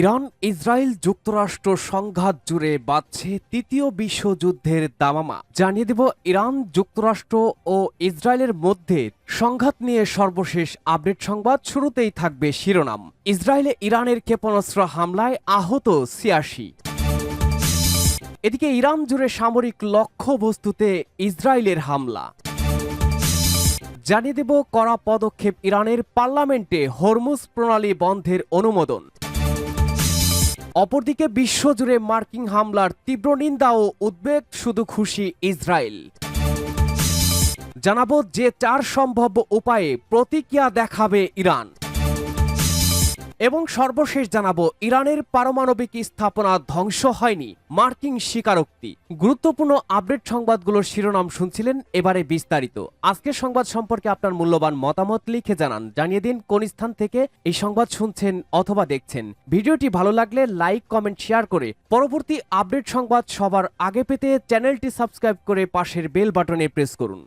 Iran, Israel যুক্তরাষ্ট্র সংঘাত জুড়ে বাড়ছে তৃতীয় বিশ্বযুদ্ধের দামামা। জানিয়ে দেব, ইরান, যুক্তরাষ্ট্র ও ইসরায়েলের মধ্যে সংঘাত নিয়ে সর্বশেষ আপডেট সংবাদ। শুরুতেই থাকবে শিরোনাম। ইসরায়েলে ইরানের ক্ষেপণাস্ত্র হামলায় আহত ছিয়াশি। এদিকে ইরান জুড়ে সামরিক লক্ষ্যবস্তুতে ইসরায়েলের হামলা। জানিয়ে দেব, কড়া পদক্ষেপ ইরানের পার্লামেন্টে হরমুজ প্রণালী বন্ধের অনুমোদন। অপরদিকে বিশ্বজুড়ে মার্কিন হামলার তীব্র নিন্দা ও উদ্বেগ, শুধু খুশি ইসরায়েল। জানাব যে চার সম্ভাব্য উপায়ে প্রতিক্রিয়া দেখাবে ইরান। এবং সর্বশেষ জানাব, ইরানের পারমাণবিক স্থাপনা ধ্বংস হয়নি। মার্কিন স্বীকারোক্তি। গুরুত্বপূর্ণ আপডেট সংবাদগুলোর শিরোনাম শুনছিলেন এবারে বিস্তারিত। আজকের সংবাদ সম্পর্কে আপনার মূল্যবান মতামত লিখে জানান। জানিয়ে দিন কোন স্থান থেকে এই সংবাদ শুনছেন অথবা দেখছেন। ভিডিওটি ভালো লাগলে লাইক, কমেন্ট, শেয়ার করে পরবর্তী আপডেট সংবাদ সবার আগে পেতে চ্যানেলটি সাবস্ক্রাইব করে পাশের বেল বাটনে প্রেস করুন।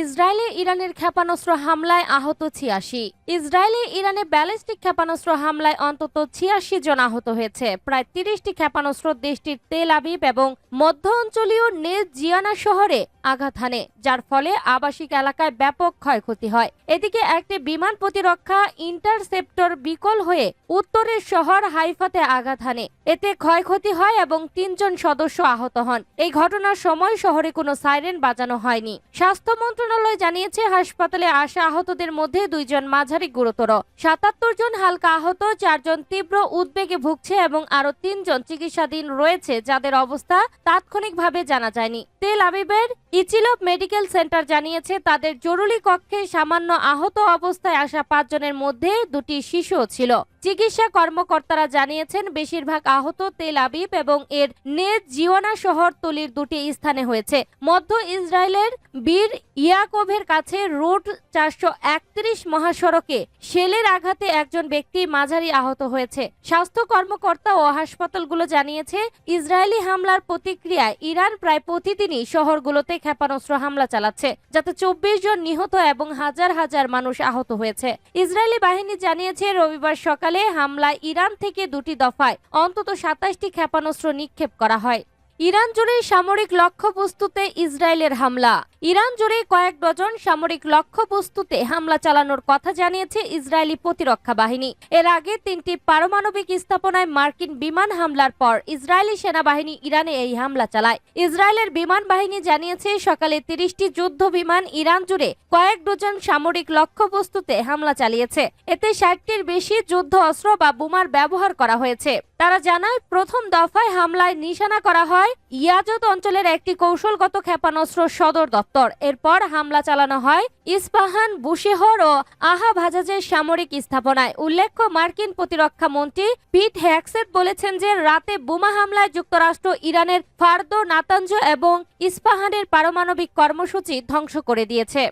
ইসরায়েলে ইরানের ক্ষেপণাস্ত্র হামলায় আহত ছিয়াশি। ইসরায়েলে ইরানে ব্যালিস্টিক ক্ষেপণাস্ত্র হামলায় অন্তত ছিয়াশি জন আহত হয়েছে। প্রায় তিরিশটি ক্ষেপণাস্ত্র দেশটির তেল আবিব এবং মধ্য অঞ্চলীয় নেজ জিয়ানা শহরে আঘাত হানে, যার ফলে আবাসিক এলাকায় ব্যাপক ক্ষয়ক্ষতি হয়। এদিকে একটি বিমান প্রতিরক্ষা ইন্টারসেপ্টর বিকল হয়ে উত্তরের শহর হাইফাতে আঘাত হানে। এতে ক্ষয়ক্ষতি হয় এবং তিনজন সদস্য আহত হন। এই ঘটনার সময় শহরে কোনো সাইরেন বাজানো হয়নি। স্বাস্থ্য মন্ত্রণালয় জানিয়েছে, হাসপাতালে আসা আহতদের মধ্যে দুইজন মাঝারি গুরুতর। সাতাত্তর জন হালকা আহত, চারজন তীব্র উদ্বেগে ভুগছে এবং আরও তিনজন চিকিৎসাধীন রয়েছে যাদের অবস্থা তাৎক্ষণিকভাবে জানা যায়নি। তেল আবিবের ইচিলপ মেডিকেল সেন্টার জানিয়েছে, তাদের জরুরি কক্ষে সামান্য আহত অবস্থায় আসা পাঁচজনের মধ্যে দুটি শিশুও ছিল। চিকিৎসা কর্মকর্তারা জানিয়েছেন, বেশিরভাগ আহত তেল আবিব এবং এর নেজ জিওনা শহরতলির দুটি স্থানে হয়েছে। মধ্য ইসরায়েলের বীর ইয়াকোভের কাছে রুট চারশো একত্রিশ মহাসড়কে শেলের আঘাতে একজন ব্যক্তি মাঝারি আহত হয়েছে। স্বাস্থ্য কর্মকর্তা ও হাসপাতালগুলো জানিয়েছে, ইসরায়েলি হামলার প্রতিক্রিয়ায় ইরান প্রায় প্রতিদিনই শহরগুলোতে ক্ষেপণাস্ত্র হামলা চালাচ্ছে, যাতে চব্বিশ জন নিহত এবং হাজার হাজার মানুষ আহত হয়েছে। ইসরায়েলি বাহিনী জানিয়েছে, রবিবার সকালে হামলায় ইরান থেকে দুটি দফায় অন্তত সাতাশটি ক্ষেপণাস্ত্র নিক্ষেপ করা হয়। ইরান জুড়ে সামরিক লক্ষ্যবস্তুতে ইসরায়েলের হামলা। ইরান জুড়ে কয়েক ডজন সামরিক লক্ষ্যবস্তুতে হামলা চালানোর কথা জানিয়েছে ইসরায়েলি প্রতিরক্ষা বাহিনী। এর আগে তিনটি পারমাণবিক স্থাপনায় মার্কিন বিমান হামলার পর ইসরায়েলি সেনাবাহিনী ইরানে এই হামলা চালায়। ইসরায়েলের বিমান বাহিনী জানিয়েছে, সকালে তিরিশটি যুদ্ধ বিমান ইরান জুড়ে কয়েক ডজন সামরিক লক্ষ্যবস্তুতে হামলা চালিয়েছে। এতে ষাটটির বেশি যুদ্ধ অস্ত্র বা বোমার ব্যবহার করা হয়েছে। তারা জানায়, প্রথম দফায় হামলায় নিশানা করা হয় ইয়াজত অঞ্চলের একটি কৌশলগত ক্ষেপণাস্ত্র সদর দপ্তর। এরপর হামলা চালানো হয় ইস্পাহান, বুশেহর ও আহা ভাজাজের সামরিক স্থাপনায়। উল্লেখ্য, মার্কিন প্রতিরক্ষা মন্ত্রী পিট হ্যাকসেট বলেছেন যে, রাতে বোমা হামলায় যুক্তরাষ্ট্র, ইরানের ফার্দো নাতাঞ্জ এবং ইস্পাহানের পারমাণবিক কর্মসূচি ধ্বংস করে দিয়েছে।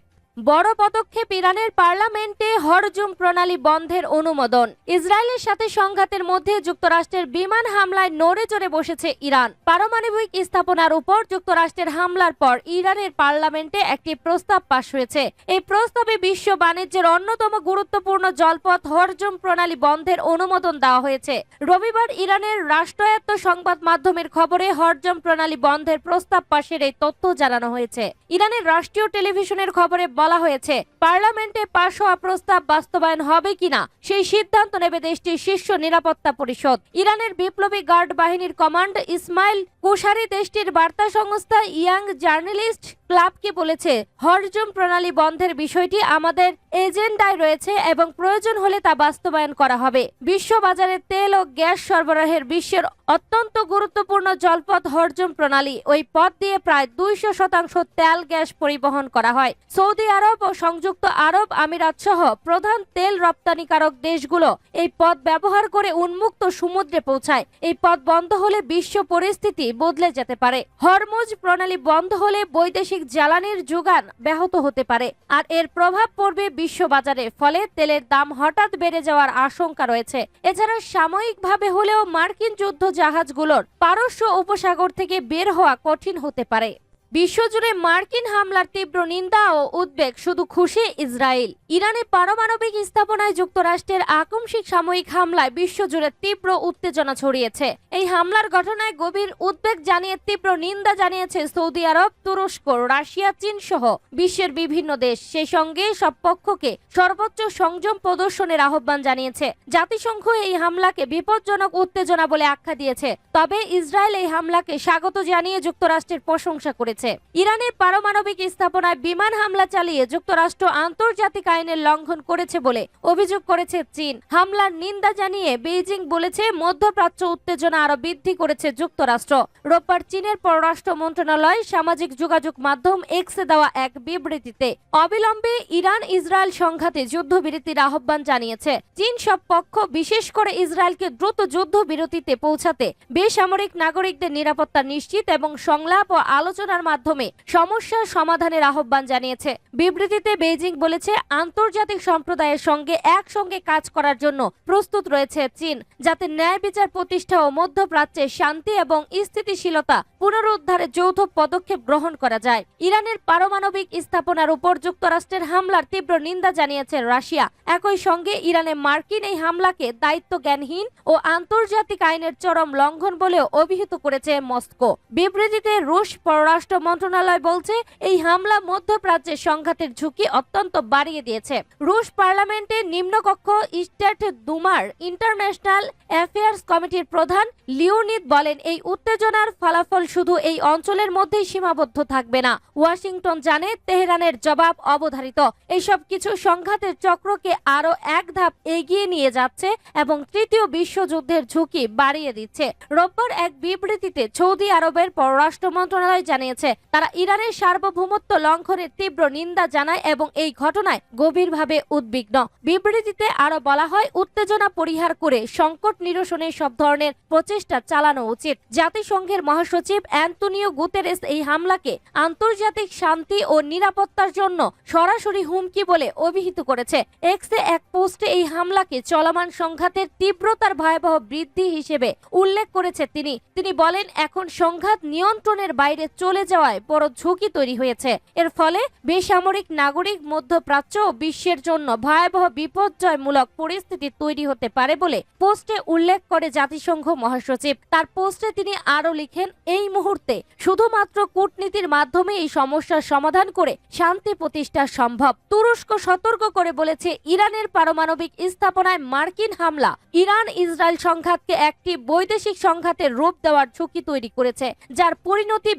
বড় পদক্ষেপ ইরানের পার্লামেন্টে হরজুম প্রণালী বন্ধের অনুমোদন। ইসরায়েলের সাথে সংঘাতের মধ্যে যুক্তরাষ্ট্রের বিমান হামলায় নড়ে চড়ে বসেছে ইরান। পারমাণবিক স্থাপনার উপর যুক্তরাষ্ট্রের হামলার পর ইরানের পার্লামেন্টে একটি প্রস্তাব পাশ হয়েছে। এই প্রস্তাবে বিশ্ব বাণিজ্যের অন্যতম গুরুত্বপূর্ণ জলপথ হরজুম প্রণালী বন্ধের অনুমোদন দেওয়া হয়েছে। রবিবার ইরানের রাষ্ট্রায়ত্ত সংবাদ মাধ্যমের খবরে হরজম প্রণালী বন্ধের প্রস্তাব পাশের এই তথ্য জানানো হয়েছে। ইরানের রাষ্ট্রীয় টেলিভিশনের খবরে বলা হয়েছে, পার্লামেন্টে পাশ হওয়া প্রস্তাব বাস্তবায়ন হবে কিনা, সেই সিদ্ধান্ত নেবে দেশটির শীর্ষ নিরাপত্তা পরিষদ। ইরানের বিপ্লবী গার্ড বাহিনীর কমান্ড ইসমাইল কুশারি দেশটির বার্তা সংস্থা ইয়াং জার্নালিস্ট ক্লাবকে বলেছে, হরজম প্রণালী বন্ধের বিষয়টি আমাদের এজেন্ডায় রয়েছে এবং প্রয়োজন হলে তা বাস্তবায়ন করা হবে। বিশ্ব বাজারে তেল ও গ্যাস সরবরাহের বিশ্বের অত্যন্ত গুরুত্বপূর্ণ জলপথ হরজম প্রণালী, ওই পথ দিয়ে প্রায় দুইশো শতাংশ তেল গ্যাস পরিবহন করা হয়। সৌদি আরব ও সংযুক্ত আরব আমিরাত সহ প্রধান তেল রপ্তানিকারক দেশগুলো এই পথ ব্যবহার করে উন্মুক্ত সমুদ্রে পৌঁছায়। এই পথ বন্ধ হলে বিশ্ব পরিস্থিতি বদলে যেতে পারে। হরমুজ প্রণালী বন্ধ হলে বৈদেশিক জ্বালানির যোগান ব্যাহত হতে পারে। আর এর প্রভাব পড়বে বিশ্ব বাজারে ফলে তেলের দাম হঠাৎ বেড়ে যাওয়ার আশঙ্কা রয়েছে। এছাড়া সাময়িকভাবে হলেও মার্কিন যুদ্ধ জাহাজগুলোর পারস্য উপসাগর থেকে বের হওয়া কঠিন হতে পারে। বিশ্বজুড়ে মার্কিন হামলার তীব্র নিন্দা ও উদ্বেগ শুধু খুশি ইসরায়েল। ইরানে পারমাণবিক স্থাপনায় যুক্তরাষ্ট্রের আকস্মিক সাময়িক হামলায় বিশ্বজুড়ে তীব্র উত্তেজনা ছড়িয়েছে। এই হামলার ঘটনায় গভীর উদ্বেগ জানিয়ে, তীব্র নিন্দা জানিয়েছে সৌদি আরব, তুরস্ক, রাশিয়া চীন সহ বিশ্বের বিভিন্ন দেশ। সেই সঙ্গে সব পক্ষকে সর্বোচ্চ সংযম প্রদর্শনের আহ্বান জানিয়েছে। জাতিসংঘ এই হামলাকে বিপজ্জনক উত্তেজনা বলে আখ্যা দিয়েছে। তবে ইসরায়েল এই হামলাকে স্বাগত জানিয়ে যুক্তরাষ্ট্রের প্রশংসা করেছে। ইরানের পারমাণবিক স্থাপনায় বিমান হামলা চালিয়ে যুক্তরাষ্ট্র আন্তর্জাতিক আইনের লঙ্ঘন করেছে বলে অভিযোগ করেছে চীন। হামলার নিন্দা জানিয়ে বেইজিং বলেছে, মধ্যপ্রাচ্য উত্তেজনা আরও বৃদ্ধি করেছে যুক্তরাষ্ট্র। রোববার চীনের পররাষ্ট্র মন্ত্রণালয় সামাজিক যোগাযোগ মাধ্যম এক্সে দেওয়া এক বিবৃতিতে অবিলম্বে ইরান ইসরায়েল সংঘাতে যুদ্ধবিরতির আহ্বান জানিয়েছে। চীন সব পক্ষ, বিশেষ করে ইসরায়েলকে দ্রুত যুদ্ধবিরতিতে পৌঁছাতে বেসামরিক নাগরিকদের নিরাপত্তা নিশ্চিত এবং সংলাপ ও আলোচনার মাধ্যমে সমস্যার সমাধানের আহ্বান জানিয়েছে। বিবৃতিতে বেইজিং বলেছে, আন্তর্জাতিক সম্প্রদায়ের সঙ্গে একসঙ্গে কাজ করার জন্য প্রস্তুত রয়েছে চীন, যাতে ন্যায় বিচার প্রতিষ্ঠা ও মধ্যপ্রাচ্যে শান্তি এবং স্থিতিশীলতা পুনরুদ্ধারে যৌথ পদক্ষেপ গ্রহণ করা যায়। ইরানের পারমাণবিক স্থাপনার উপর যুক্তরাষ্ট্রের হামলার তীব্র নিন্দা জানিয়েছে রাশিয়া। একই সঙ্গে ইরানে মার্কিন এই হামলাকে দায়িত্ব জ্ঞানহীন ও আন্তর্জাতিক আইনের চরম লঙ্ঘন বলেও অভিহিত করেছে মস্কো। বিবৃতিতে রুশ পররাষ্ট্র মন্ত্রণালয় বলছে, এই হামলা মধ্যপ্রাচ্যের সংঘাতের ঝুঁকি অত্যন্ত বাড়িয়ে দিয়েছে। রুশ পার্লামেন্টের নিম্নকক্ষ স্টেট দুমার ইন্টারন্যাশনাল অ্যাফেয়ার্স কমিটির প্রধান লিওনিদ বলেন, এই উত্তেজনার ফলাফল শুধু এই অঞ্চলের মধ্যেই সীমাবদ্ধ থাকবে না। ওয়াশিংটন জানে তেহরানের জবাব অবধারিত। এইসব কিছু সংঘাতের চক্রকে আরও এক ধাপ এগিয়ে নিয়ে যাচ্ছে এবং তৃতীয় বিশ্বযুদ্ধের ঝুঁকি বাড়িয়ে দিচ্ছে। রোববার এক বিবৃতিতে সৌদি আরবের পররাষ্ট্র মন্ত্রণালয় জানিয়েছে তারা ইরানের সার্বভৌমত্ব লঙ্ঘনের তীব্র নিন্দা জানায় এবং এই ঘটনায় গভীরভাবে উদ্বিগ্ন। বিবৃতিতে আরও বলা হয়, উত্তেজনা পরিহার করে সংকট নিরসনে সব ধরনের প্রচেষ্টা চালানো উচিত। জাতিসংঘের মহাসচিব অ্যান্টনিও গুতেরেস এই হামলাকে আন্তর্জাতিক শান্তি ও নিরাপত্তার জন্য সরাসরি হুমকি বলে অভিহিত করেছে। এক্সে এক পোস্টে এই হামলাকে চলমান সংঘাতের তীব্রতার ভয়াবহ বৃদ্ধি হিসেবে উল্লেখ করেছে তিনি। তিনি বলেন, এখন সংঘাত নিয়ন্ত্রণের বাইরে চলে যাওয়ায় বড় ঝুঁকি তৈরি হয়েছে। এর ফলে বেসামরিক নাগরিক মধ্যপ্রাচ্য বিশ্বের জন্য ভয়াবহ বিপর্যয়মূলক পরিস্থিতি তৈরি হতে পারে বলে পোস্টে উল্লেখ করে জাতিসংঘ মহাসচিব। তার পোস্টে তিনি আরও লিখেন, এই মুহূর্তে শুধুমাত্র কূটনীতির মাধ্যমে এই সমস্যার সমাধান করে শান্তি প্রতিষ্ঠা সম্ভব। তুরস্ক সতর্ক করে বলেছে, ইরানের পারমাণবিক স্থাপনায় মার্কিন হামলা ইরান ইসরায়েল সংঘাতকে একটি বৈদেশিক সংঘাতের রূপ দেওয়ার ঝুঁকি তৈরি করেছে, যার পরিণতি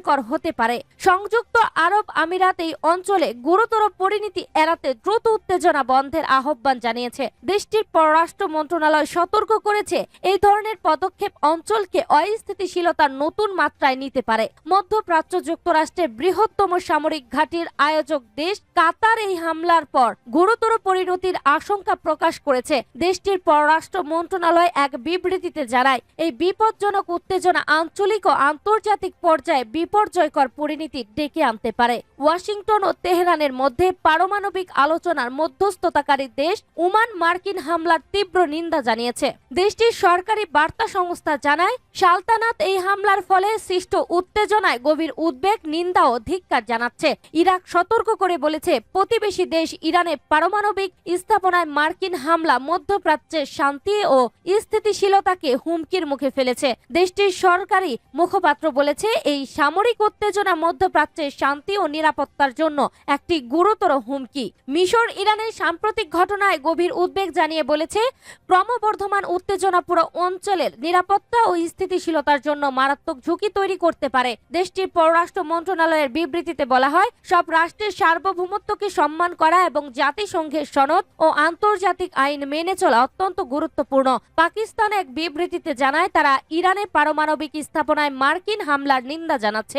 বিপর্যয়কর হতে পারে। সংযুক্ত আরব আমিরাত এই অঞ্চলে গুরুতর পরিণতি এড়াতে দ্রুত উত্তেজনা বন্ধের আহ্বান জানিয়েছে। দেশটির পররাষ্ট্র মন্ত্রণালয় সতর্ক করেছে, এই ধরনের পদক্ষেপ অঞ্চলকে অস্থিতিশীলতার নতুন মাত্রায় নিতে পারে। মধ্যপ্রাচ্য যুক্তরাষ্ট্রের বৃহত্তম সামরিক ঘাঁটির আয়োজক দেশ কাতার এই হামলার পর গুরুতর পরিণতির আশঙ্কা প্রকাশ করেছে। দেশটির পররাষ্ট্র মন্ত্রণালয় এক বিবৃতিতে জানায়, এই বিপজ্জনক উত্তেজনা আঞ্চলিক ও আন্তর্জাতিক পর্যায়ে বিপর্যয়কর পরিণতি ডেকে আনতে পারে। ওয়াশিংটন ও তেহরানের মধ্যে পারমাণবিক আলোচনার মধ্যস্থতাকারী দেশ ওমান মার্কিন হামলার তীব্র নিন্দা জানিয়েছে। দেশটির সরকারি বার্তা সংস্থা জানায়, সালতানাত এই হামলার ফলে সৃষ্ট উত্তেজনায় গভীর উদ্বেগ, নিন্দা ও ধিক্কার জানাচ্ছে। ইরাক সতর্ক করে বলেছে, প্রতিবেশী দেশ ইরানে পারমাণবিক স্থাপনায় মার্কিন হামলা মধ্যপ্রাচ্যের শান্তি ও স্থিতিশীলতাকে হুমকির মুখে ফেলেছে। দেশটির সরকারি মুখপাত্র বলেছে, এই সামরিক উত্তেজনা মধ্যপ্রাচ্যের শান্তি ও নিরাপত্তার জন্য একটি গুরুতর হুমকি। মিশর ইরানের সাম্প্রতিক ঘটনায় গভীর উদ্বেগ জানিয়ে বলেছে, ক্রমবর্ধমান উত্তেজনা পুরো অঞ্চলের নিরাপত্তা ও স্থিতিশীলতার জন্য মারাত্মক ঝুঁকি তৈরি করতে পারে। দেশটির পররাষ্ট্র মন্ত্রণালয়ের বিবৃতিতে বলা হয়, সব রাষ্ট্রের সার্বভৌমত্বকে সম্মান করা এবং জাতিসংঘের সনদ ও আন্তর্জাতিক আইন মেনে চলা অত্যন্ত গুরুত্বপূর্ণ। পাকিস্তান এক বিবৃতিতে জানায়, তারা ইরানে পারমাণবিক স্থাপনায় মার্কিন হামলার নিন্দা জানাচ্ছে।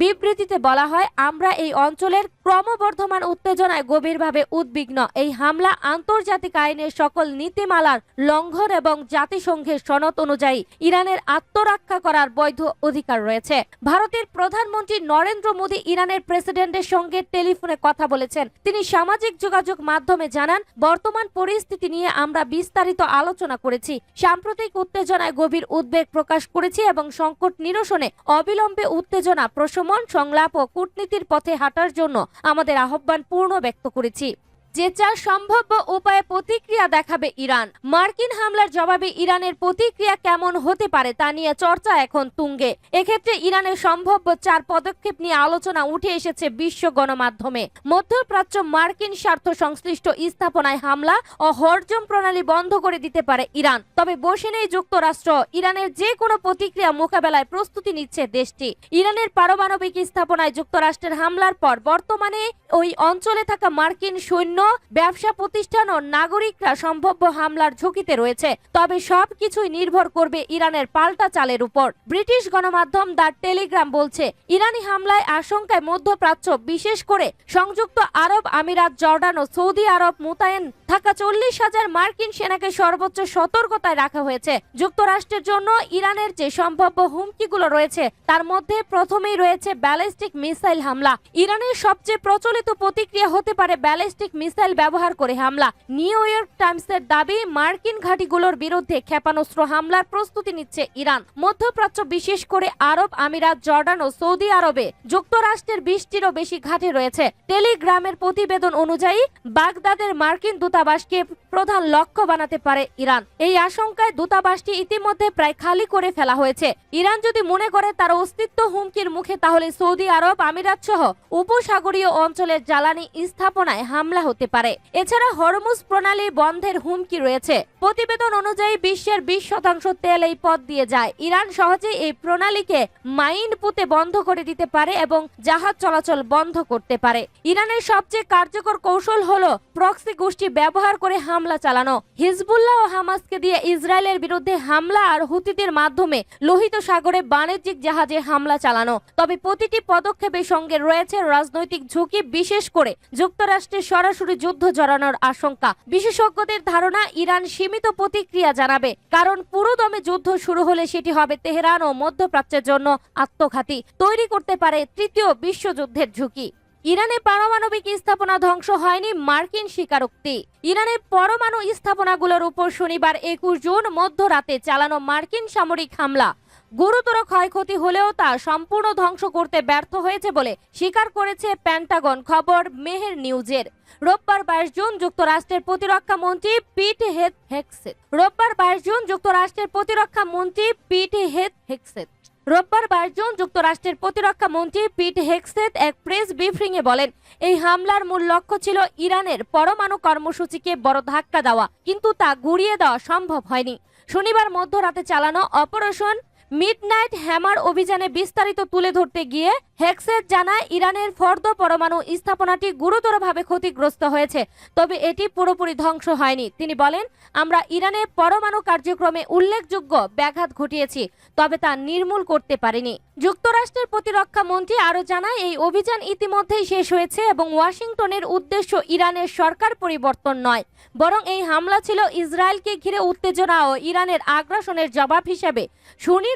বিবৃতিতে বলা হয়, আমরা এই অঞ্চলের ক্রমবর্ধমান উত্তেজনায় গভীরভাবে উদ্বিগ্ন। এই হামলা আন্তর্জাতিক আইনের সকল নীতিমালার লঙ্ঘন এবং জাতিসংঘের সনদ অনুযায়ী ইরানের আত্মরক্ষা করার বৈধ অধিকার রয়েছে। ভারতের প্রধানমন্ত্রী নরেন্দ্র মোদী ইরানের প্রেসিডেন্টের সঙ্গে টেলিফোনে কথা বলেছেন। তিনি সামাজিক যোগাযোগ মাধ্যমে জানান, বর্তমান পরিস্থিতি নিয়ে আমরা বিস্তারিত আলোচনা করেছি, সাম্প্রতিক উত্তেজনায় গভীর উদ্বেগ প্রকাশ করেছি এবং সংকট নিরসনে অবিলম্বে উত্তেজনা প্রশমন সংলাপ ও কূটনীতির পথে হাঁটার জন্য আমাদের আহ্বান পূর্ণ ব্যক্ত করেছি। যে চার সম্ভাব্য উপায়ে প্রতিক্রিয়া দেখাবে ইরান, মার্কিন হামলার জবাবে ইরানের প্রতিক্রিয়া কেমন হতে পারে তা নিয়ে চর্চা এখন তুঙ্গে। এক্ষেত্রে ইরানের সম্ভাব্য চার পদক্ষেপ নিয়ে আলোচনা উঠে এসেছে বিশ্ব গণমাধ্যমে। মধ্যপ্রাচ্য মার্কিন স্বার্থ সংশ্লিষ্ট স্থাপনায় হামলা ও হরজম প্রণালী বন্ধ করে দিতে পারে ইরান। তবে বসে নেই যুক্তরাষ্ট্র ইরানের যে কোনো প্রতিক্রিয়া মোকাবেলায় প্রস্তুতি নিচ্ছে দেশটি। ইরানের পারমাণবিক স্থাপনায় যুক্তরাষ্ট্রের হামলার পর বর্তমানে ওই অঞ্চলে থাকা মার্কিন সৈন্য ব্যবসা প্রতিষ্ঠান ও নাগরিকরা সম্ভাব্য হামলার ঝুঁকিতে রয়েছে। তবে সবকিছুই নির্ভর করবে ইরানের পাল্টা চালের উপর। ব্রিটিশ গণমাধ্যম দ্য টেলিগ্রাম বলছে, ইরানি হামলায় আশঙ্কায় মধ্যপ্রাচ্য, বিশেষ করে সংযুক্ত আরব আমিরাত, জর্ডান ও সৌদি আরব মোতায়েন থাকা চল্লিশ হাজার মার্কিন সেনাকে সর্বোচ্চ সতর্কতায় রাখা হয়েছে। যুক্তরাষ্ট্রের জন্য ইরানের যে সম্ভাব্য হুমকিগুলো রয়েছে, তার মধ্যে প্রথমেই রয়েছে ব্যালিস্টিক মিসাইল হামলা। ইরানের সবচেয়ে প্রচলিত প্রতিক্রিয়া হতে পারে ব্যালিস্টিক মিসাইল ব্যবহার করে হামলা। নিউ ইয়র্ক টাইমসের দাবি, মার্কিন ঘাঁটিগুলোর বিরুদ্ধে ক্ষেপণাস্ত্র হামলার প্রস্তুতি নিচ্ছে ইরান। মধ্যপ্রাচ্য বিশেষ করে আরব আমিরাত, জর্ডান ও সৌদি আরবে যুক্তরাষ্ট্রের বিশটিরও বেশি ঘাঁটি রয়েছে। টেলিগ্রামের প্রতিবেদন অনুযায়ী, বাগদাদের মার্কিন দূতাবাসকে প্রধান লক্ষ্য বানাতে পারে ইরান। এই আশঙ্কায় দূতাবাসটি ইতিমধ্যে প্রায় খালি করে ফেলা হয়েছে। ইরান যদি মনে করে তার অস্তিত্ব হুমকির মুখে, তাহলে সৌদি আরব আমিরাত সহ উপসাগরীয় অঞ্চলের জ্বালানি স্থাপনায় হামলা হতে পারে। এছাড়া হরমুজ প্রণালী বন্ধের হুমকি রয়েছে। প্রতিবেদন অনুযায়ী বিশ্বের বিশ শতাংশ তেল এই পথ দিয়ে যায়। ইরান সহজে এই প্রণালীকে মাইন পুঁতে বন্ধ করে দিতে পারে এবং জাহাজ চলাচল বন্ধ করতে পারে। ইরানের সবচেয়ে কার্যকর কৌশল হলো প্রক্সি গোষ্ঠী ব্যবহার করে হামলা চালানো। হিজবুল্লাহ ও হামাসকে দিয়ে ইসরায়েলের বিরুদ্ধে হামলা আর হুতিদের মাধ্যমে লোহিত সাগরে বাণিজ্যিক জাহাজে হামলা চালানো। তবে প্রতিটি পদক্ষেপের সঙ্গে রয়েছে রাজনৈতিক ঝুঁকি, বিশেষ করে যুক্তরাষ্ট্রের সরাসরি যুদ্ধ জড়ানোর আশঙ্কা। বিশেষজ্ঞদের ধারণা, ইরান সীমিত প্রতিক্রিয়া জানাবে। কারণ পুরোদমে যুদ্ধ শুরু হলে সেটি হবে তেহরান ও মধ্যপ্রাচ্যের জন্য আত্মঘাতী। তৈরি করতে পারে তৃতীয় বিশ্বযুদ্ধের ঝুঁকি। ইরানে পারমাণবিক স্থাপনা ধ্বংস হয়নি মার্কিন স্বীকারোক্তি। ইরানের পরমাণু স্থাপনাগুলোর উপর শনিবার একুশ জুন মধ্যরাতে চালানো মার্কিন সামরিক হামলা। গুরুতর ক্ষয়ক্ষতি হলেও তা সম্পূর্ণ ধ্বংস করতে ব্যর্থ হয়েছে বলে স্বীকার করেছে প্যান্টাগন খবর মেহের নিউজের। রোববার বাইশ জুন যুক্তরাষ্ট্রের প্রতিরক্ষা মন্ত্রী পিট হেড হেক্সেট রোববার বাইশ জুন যুক্তরাষ্ট্রের প্রতিরক্ষা মন্ত্রী পিট হেড হেক্সেট রোববার বাইশ জুন যুক্তরাষ্ট্রের প্রতিরক্ষা মন্ত্রী পিট হেক্সেট এক প্রেস ব্রিফিংয়ে বলেন, এই হামলার মূল লক্ষ্য ছিল ইরানের পরমাণু কর্মসূচিকে বড় ধাক্কা দেওয়া, কিন্তু তা গুড়িয়ে দেওয়া সম্ভব হয়নি। শনিবার মধ্যরাতে চালানো অপারেশন মিডনাইট হ্যামার অভিযানে বিস্তারিত তুলে ধরতে গিয়ে হেক্সেট জানায়, ইরানের ফর্দ পরমাণু স্থাপনাটি গুরুতরভাবে ক্ষতিগ্রস্ত হয়েছে, তবে এটি পুরোপুরি ধ্বংস হয়নি। তিনি বলেন, আমরা ইরানের পরমাণু কার্যক্রমে উল্লেখযোগ্য ব্যাঘাত ঘটিয়েছি, তবে তা নির্মূল করতে পারেনি। যুক্তরাষ্ট্রের প্রতিরক্ষা মন্ত্রী আরও জানায়, এই অভিযান ইতিমধ্যেই শেষ হয়েছে এবং ওয়াশিংটনের উদ্দেশ্য ইরানের সরকার পরিবর্তন নয়, বরং এই হামলা ছিল ইসরায়েলকে ঘিরে উত্তেজনা ও ইরানের আগ্রাসনের জবাব হিসেবে।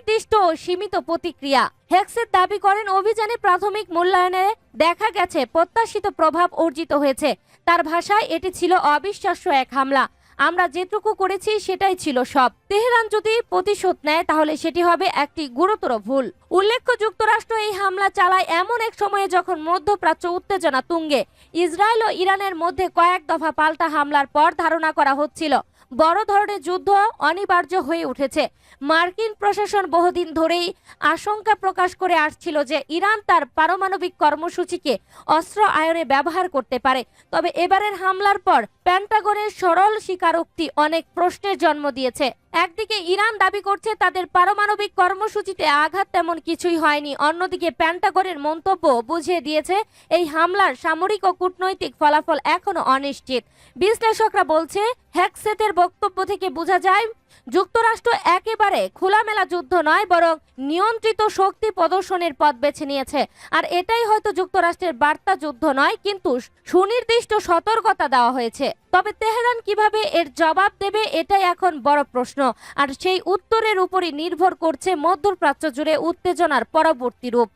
সুনির্দিষ্ট ও সীমিত প্রতিক্রিয়া। হেক্সের দাবি করেন, অভিযানে প্রাথমিক মূল্যায়নে দেখা গেছে, প্রত্যাশিত প্রভাব অর্জিত হয়েছে। তার ভাষায়, এটি ছিল অবিশ্বাস্য এক হামলা। আমরা যেটুকু করেছি, সেটাই ছিল সব। তেহরান যদি প্রতিশোধ নেয়, তাহলে সেটি হবে একটি গুরুতর ভুল। উল্লেখ্য, যুক্তরাষ্ট্র এই হামলা চালায় এমন এক সময়ে যখন মধ্যপ্রাচ্য উত্তেজনা তুঙ্গে। ইসরায়েল ও ইরানের মধ্যে কয়েক দফা পাল্টা হামলার পর ধারণা করা হচ্ছিল। বড় ধরনের যুদ্ধ অনিবার্য হয়ে উঠেছে। মার্কিন প্রশাসন বহুদিন ধরেই আশঙ্কা প্রকাশ করে আসছিল যে ইরান তার পারমাণবিক কর্মসূচিকে অস্ত্র আয়নে ব্যবহার করতে পারে। তবে এবারের হামলার পর প্যান্টাগনের সরল স্বীকারোক্তি অনেক প্রশ্নের জন্ম দিয়েছে। একদিকে ইরান দাবি করছে তাদের পারমাণবিক কর্মসূচিতে আঘাত তেমন কিছুই হয়নি। অন্যদিকে প্যান্টাগনের মন্তব্য বুঝিয়ে দিয়েছে, এই হামলার সামরিক ও কূটনৈতিক ফলাফল এখনও অনিশ্চিত। বিশ্লেষকরা বলছে হ্যাকসেতের বক্তব্য থেকে বোঝা যায়, যুক্তরাষ্ট্র একেবারে খোলামেলা যুদ্ধ নয়, বরং নিয়ন্ত্রিত শক্তি প্রদর্শনের পথ বেছে নিয়েছে। আর এটাই হয়তো যুক্তরাষ্ট্রের বার্তা যুদ্ধ নয়, কিন্তু সুনির্দিষ্ট সতর্কতা দেওয়া হয়েছে। তবে তেহরান কীভাবে এর জবাব দেবে এটাই এখন বড় প্রশ্ন। আর সেই উত্তরের উপরই নির্ভর করছে মধ্যপ্রাচ্য জুড়ে উত্তেজনার পরবর্তী রূপ।